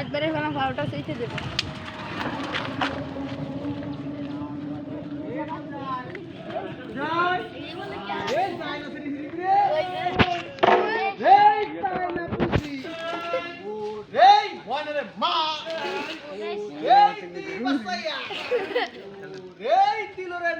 একবারে ফেলাম ভালোটা সেইতে দেবো মা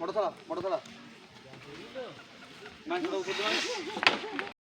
মোটর মোটর দাও